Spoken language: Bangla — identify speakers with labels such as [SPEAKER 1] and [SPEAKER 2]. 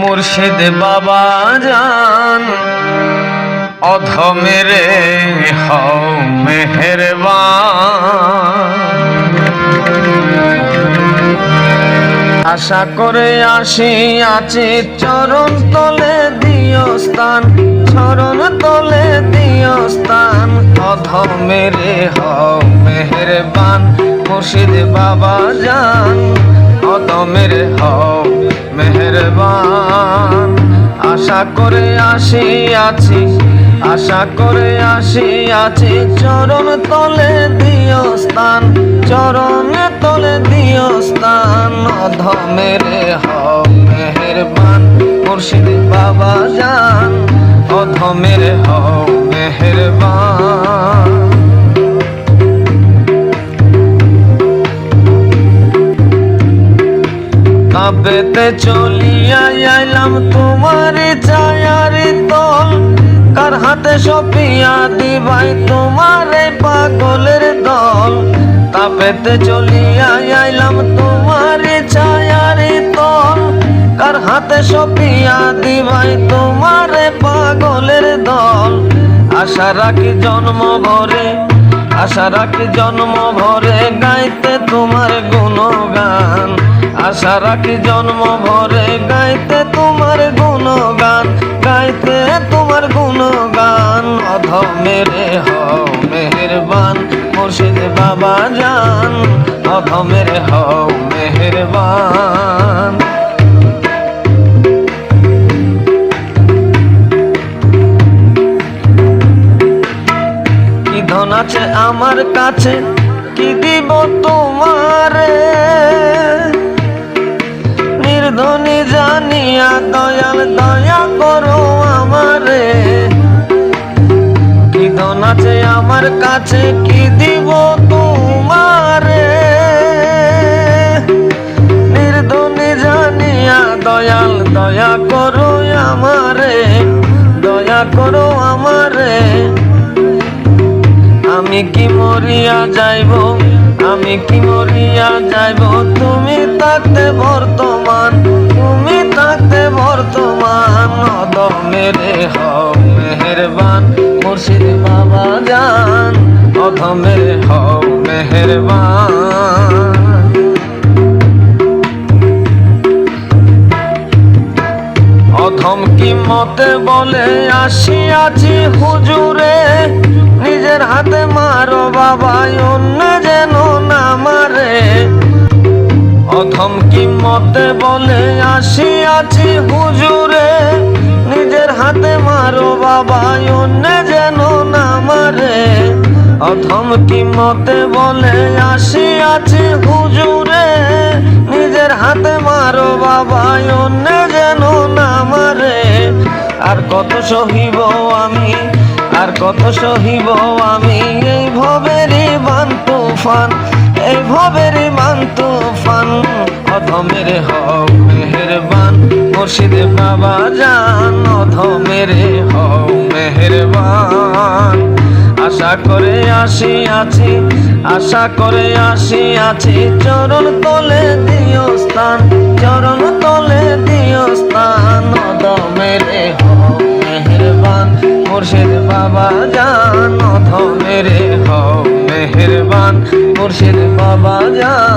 [SPEAKER 1] মুর্শিদ বাবা জান অধমেরে হও আশা করে আসি আছি চরণ তলে দিও স্থান চরণ তলে দিও স্থান অধমেরে হও মেহেরবান, মুর্শিদ বাবা জান অধমের হও মেহেরবান। আশা করে আসি, আছি, আশা করে আসি, আছি। চরণ তলে দিও স্থান, চরণ তলে দিও স্থান। অধমের হও মেহেরবান, মুর্শিদ বাবা জান অধমের হও কাবেতে চলিয়া আইলাম তোমার ছায়ারি দল। কার হাতে সপিয়া দিবাই তোমার পাগলের দল। তাপেতে চলিয়া আইলাম তোমার ছায়ারি দল। কার হাতে সপিয়া দিবাই তোমার পাগলের দল। আশা রাখি জন্ম ভরে আশা রাখি জন্ম ভরে গাইতে তোমার গুণগান। আশা রাখি জন্ম ভরে গাইতে তোমার গুণগান। গাইতে তোমার গুণগান। অধমেরে হও মেহেরবান, মুর্শিদ বাবা জান অধমেরে হও মেহেরবান। আছে আমার কাছে, কি দিব তোমারে? নির্ধনী জানিয়া দয়াল দয়া করো আমারে। কি ধন আছে আমার কাছে, কি দিব তোমারে? নির্ধনী জানিয়া দয়াল দয়া করো আমারে, দয়া করো আমারে। আমি কি মরিয়া যাইব? আমি কি মরিয়া যাইব? তুমি থাকতে বর্তমান, তুমি থাকতে বর্তমান। মেরে হও মেহেরবান, মুর্শিদ বাবা জান। অধমের হও মেহেরবান। অধম কি মতে বলে আসিয়াছি হুজুরে? নিজের হাতে মারো বাবা, অন্য যেন না মারে। অধম কি মতে বলে আসিয়াছি হুজুরে? নিজের হাতে মারো বাবা, অন্য যেন না মারে। অধম কি মতে বলে আসিয়াছি হুজুরে? নিজের হাতে মারো বাবা, অন্য আর কত সহিব আমি, আর কত সহিব আমি? এই ভবেরই মান তুফান, এই ভবেরই মান তুফান। অধমের হও মেহেরবান, মুর্শিদ বাবা জান অধমের আশা করে আসি, আছি। আশা করে আসি, আছি। চরণ তলে দিও স্থান, চরণ তলে দিও স্থান। অদমের হও মেহেরবান। মুর্শিদ বাবা জান, অধমের হও মেহরবান। মুর্শিদ বাবা জান